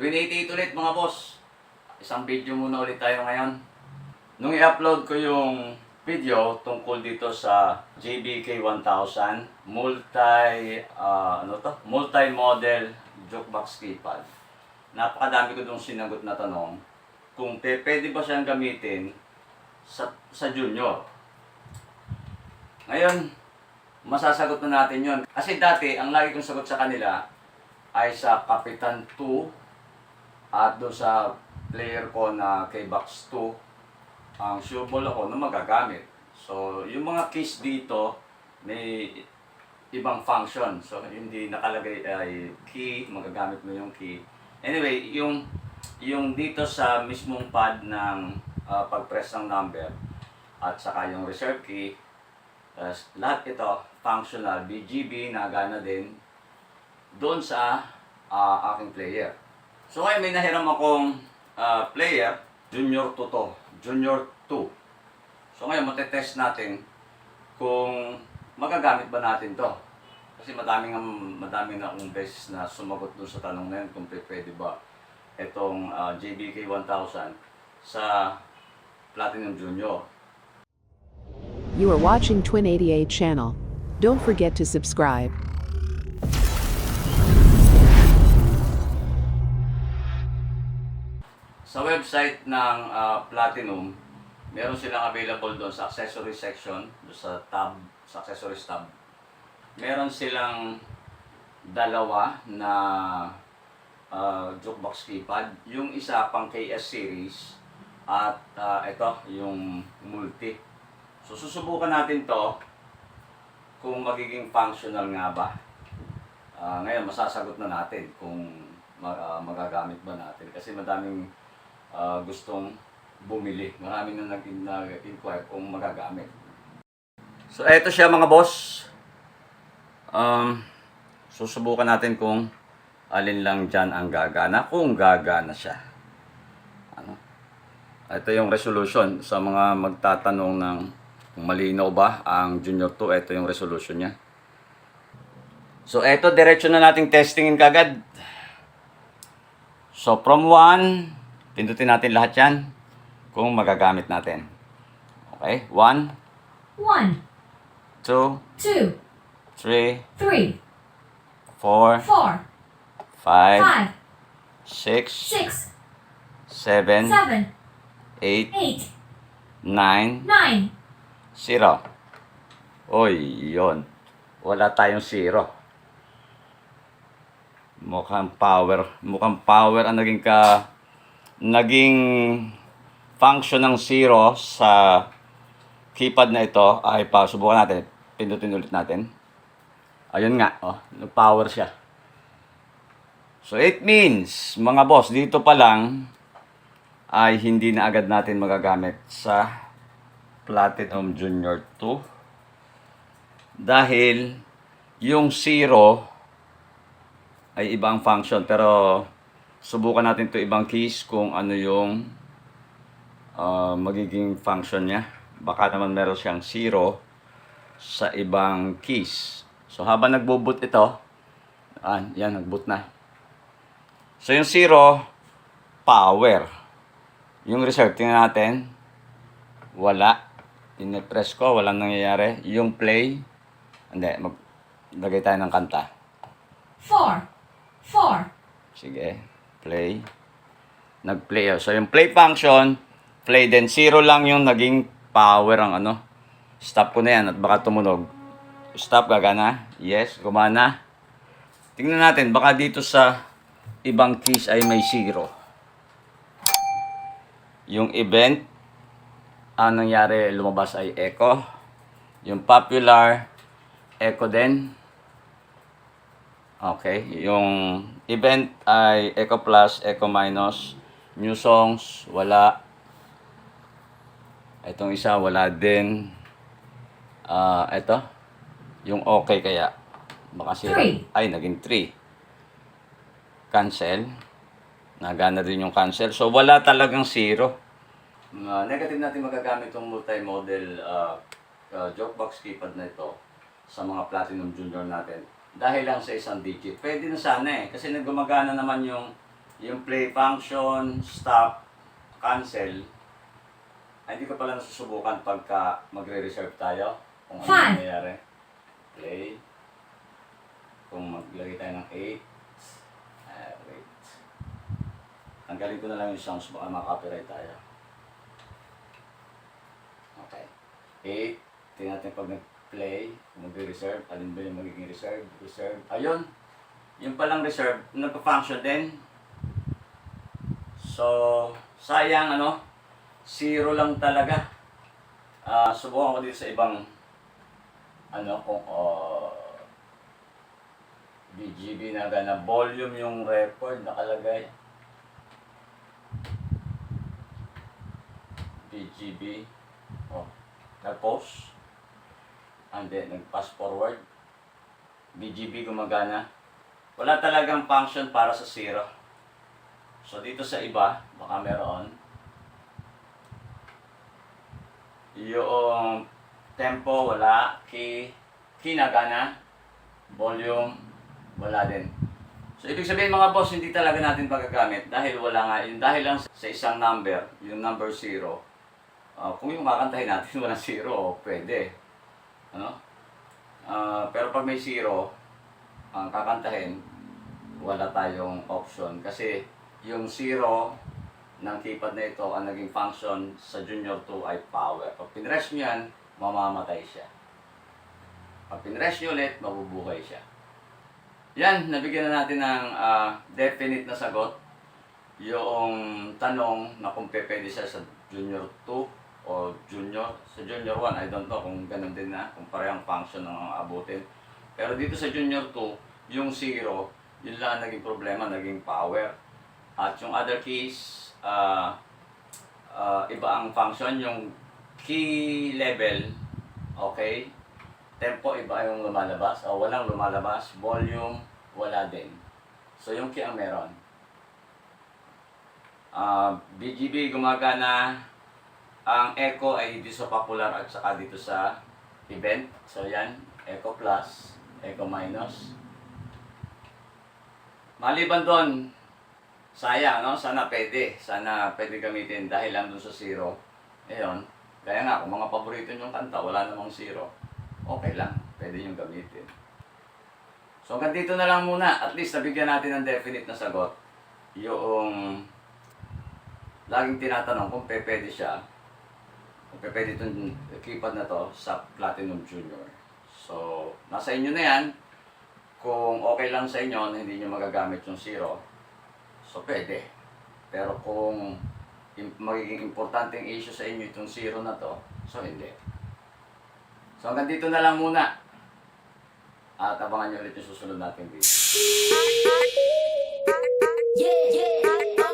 2088 ulit mga boss. Isang video muna ulit tayo ngayon. Nung i-upload ko yung video tungkol dito sa JBK 1000 multi ah, ano to? Multi-model jukebox keypad. Napakadami ko dong sinagot na tanong kung pe, pwede ba siyang gamitin sa sa junior. Ngayon, masasagot na natin yon. Kasi dati, ang lagi kong sagot sa kanila ay sa Kapitan 2 at doon sa player ko na kay Box 2 ang sure ball ako na magagamit. So, yung mga keys dito may ibang function. So, hindi nakalagay ay key, magagamit mo yung key. Anyway, yung yung dito sa mismong pad ng ah, pag-press ng number at saka yung reserve key, tas lahat ito functional, BGB, nagana din doon sa ah, aking player. So ngayon may nahiram akong ah, player, Junior 2 to, Junior 2. So ngayon matetest natin kung magagamit ba natin to. Kasi madaming madaming na akong beses na sumagot doon sa tanong na yun kung pwede ba itong ah, JBK 1000 sa Platinum Junior. You are watching Twin 88 channel. Don't forget to subscribe. Sa website ng ah, Platinum, meron silang available doon sa accessory section, doon sa tab, sa accessories tab. Meron silang dalawa na ah, jukebox keypad. Yung isa pang KS series at ah, ito yung multi. So susubukan natin to kung magiging functional nga ba. Ah, ngayon masasagot na natin kung ma- ah, magagamit ba natin kasi madaming ah, gustong bumili. Marami na nag- nag-inquire kung magagamit. So eto siya mga boss. Um, susubukan natin kung alin lang dyan ang gagana. Kung gagana siya. Ano? Ito yung resolution sa mga magtatanong ng kung malinaw ba ang Junior 2. Ito yung resolution niya. So eto, diretso na nating testingin kagad. So from 1, pindutin natin lahat yan kung magagamit natin. Okay? 1, One, 2, two, 3, three, 4, 5, four, five, 6, six, 7, seven, 8, eight, 9, nine. 0. Oy, yon. Wala tayong 0. Mukhang power. Mukhang power ang naging ka naging function ng 0 sa keypad na ito ay pa subukan natin. Pindutin ulit natin. Ayun nga, oh, nag-power siya. So it means, mga boss, dito pa lang ay hindi na agad natin magagamit sa Platinum Junior 2 dahil yung 0 ay ibang function pero subukan natin to ibang keys kung ano yung ah, magiging function niya. Baka naman meron siyang 0 sa ibang keys so habang nagbo-boot ito ah, yan nag-boot na. So yung 0 power. Yung reserve tingnan natin. Wala. Ine-press ko, walang nangyayari. Yung play, hindi, maglagay tayo ng kanta. Four, four, Sige, play. Nag-play. oh. So, yung play function, play then zero lang yung naging power ang ano. Stop ko na yan at baka tumunog. Stop, gagana. Yes, gumana. Tingnan natin, baka dito sa ibang keys ay may zero. Yung event, ang nangyari lumabas ay echo. Yung popular, echo din. Okay, yung event ay echo plus, echo minus. New songs, wala. Itong isa, wala din. Ah, ito. Yung okay kaya. Baka sira. Three. Ay, naging 3. Cancel. Nagana din yung cancel. So, wala talagang zero. Uh, negative natin magagamit itong multi-model uh, uh, jokebox keypad na ito sa mga Platinum Junior natin dahil lang sa isang digit. Pwede na sana eh, kasi nagumagana naman yung yung play function, stop, cancel, ay hindi ko pala nasusubukan pagka magre-reserve tayo. Kung ano Five. nangyayari. Play. Kung maglagay tayo ng 8. Ah, wait. Tanggalin ko na lang yung sounds baka makapiright tayo. Okay. 8. Tingnan natin pag nag-play, kung magre-reserve, alin ba yung magiging reserve? Reserve. Ayun. Yung palang reserve, nagpa-function din. So, sayang ano, zero lang talaga. Ah, subukan ko dito sa ibang ano kung uh, BGB na gana volume yung record nakalagay. BGB. Oh, nag-post. And then, nag-pass forward. BGB gumagana. Wala talagang function para sa zero. So, dito sa iba, baka meron. Yung tempo, wala. Key, key nagana. Volume, wala din. So, ibig sabihin mga boss, hindi talaga natin magagamit dahil wala nga, yun, dahil lang sa isang number, yung number zero, ah, kung yung kakantahin natin wala zero, pwede. Ano? Ah, pero pag may zero, ang kakantahin, wala tayong option. Kasi yung zero ng keypad na ito, ang naging function sa Junior 2 ay power. Pag pinrest nyo yan, mamamatay siya. Pag pinrest nyo ulit, mabubuhay siya. Yan, nabigyan na natin ng ah, definite na sagot. Yung tanong na kung pwede siya sa Junior 2 o Junior. Sa Junior 1, I don't know kung ganun din na, kung parehang function ng abutin. Pero dito sa Junior 2, yung 0, yun lang ang naging problema, naging power. At yung other keys, ah ah, iba ang function, yung key level, okay, tempo iba yung lumalabas, o walang lumalabas, volume, wala din. So yung key ang meron. Ah, BGB gumagana, ang echo ay dito sa popular at saka dito sa event. So yan, echo plus, echo minus. Maliban doon, sayang, no? Sana pwede. Sana pwede gamitin dahil lang doon sa zero. Ayun. Kaya nga, kung mga paborito niyong kanta, wala namang zero. Okay lang. Pwede niyong gamitin. So hanggang dito na lang muna. At least nabigyan natin ng definite na sagot. Yung laging tinatanong kung pwede siya. Pwede itong keypad na to sa Platinum Junior. So, nasa inyo na yan. Kung okay lang sa inyo na hindi nyo magagamit yung zero, so pwede. Pero kung magiging importanteng issue sa inyo itong zero na to, so hindi. So hanggang dito na lang muna. At abangan nyo ulit yung susunod nating video. Yeah, yeah.